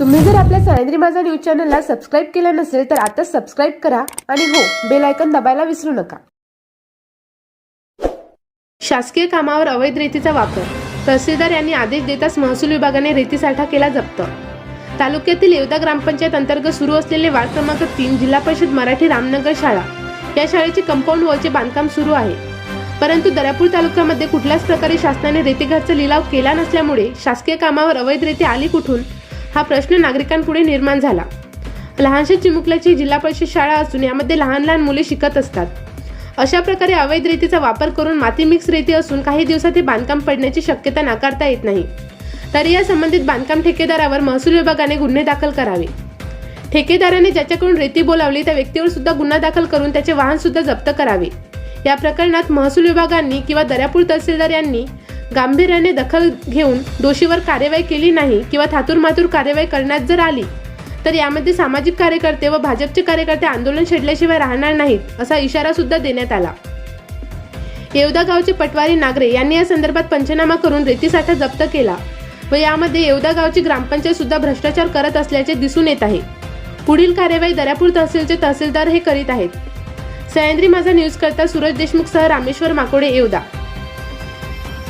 तुम्ही जर आपल्या सह्याद्री माझा न्यूज चॅनलला सबस्क्राईब केलं नसेल तर आता सबस्क्राईब करा आणि हो बेल दबायला विसरू नका. शासकीय कामावर अवैध रेतीचा वापर. तहसीलदार यांनी आदेश देताच महसूल विभागाने रेतीसाठा केला जप्त. तालुक्यातील येवदा ग्रामपंचायत अंतर्गत सुरू असलेले वार्ड क्रमांक तीन जिल्हा परिषद मराठी रामनगर शाळा. या शाळेचे कंपाऊंड वॉलचे बांधकाम सुरू आहे. परंतु दर्यापूर तालुक्यामध्ये कुठल्याच प्रकारे शासनाने रेतीघाटचा लिलाव केला नसल्यामुळे शासकीय कामावर अवैध रेती आली कुठून? हा प्रश्न नागरिकांपुढे निर्माण झाला. लहानशा चिमुकल्याची जिल्हा परिषद शाळा असून यामध्ये लहान लहान मुले शिकत असतात. अशा प्रकारे अवैध रेतीचा वापर करून माती मिक्स रेती असून काही दिवसात हे बांधकाम पडण्याची शक्यता नाकारता येत नाही. तरी या संबंधित बांधकाम ठेकेदारावर महसूल विभागाने गुन्हे दाखल करावे. ठेकेदाराने ज्याच्याकडून रेती बोलावली त्या व्यक्तीवर सुद्धा गुन्हा दाखल करून त्याचे वाहन सुद्धा जप्त करावे. या प्रकरणात महसूल विभागांनी किंवा दर्यापूर तहसीलदार यांनी गांभीर्याने दखल घेऊन दोषीवर कार्यवाही केली नाही किंवा थातूरमातूर कार्यवाही करण्यात जर आली तर यामध्ये सामाजिक कार्यकर्ते व भाजपचे कार्यकर्ते आंदोलन छेडल्याशिवाय राहणार नाहीत असा इशारा सुद्धा देण्यात आला. येवदा गावचे पटवारी नागरे यांनी या संदर्भात पंचनामा करून रेतीसाठा जप्त केला व यामध्ये येवदा गावची ग्रामपंचायत सुद्धा भ्रष्टाचार करत असल्याचे दिसून येत आहे. पुढील कार्यवाही दर्यापूर तहसीलचे तहसीलदार हे करीत आहेत. सह्याद्री माझा न्यूज करता सूरज देशमुख सह रामेश्वर माकोडे येवदा.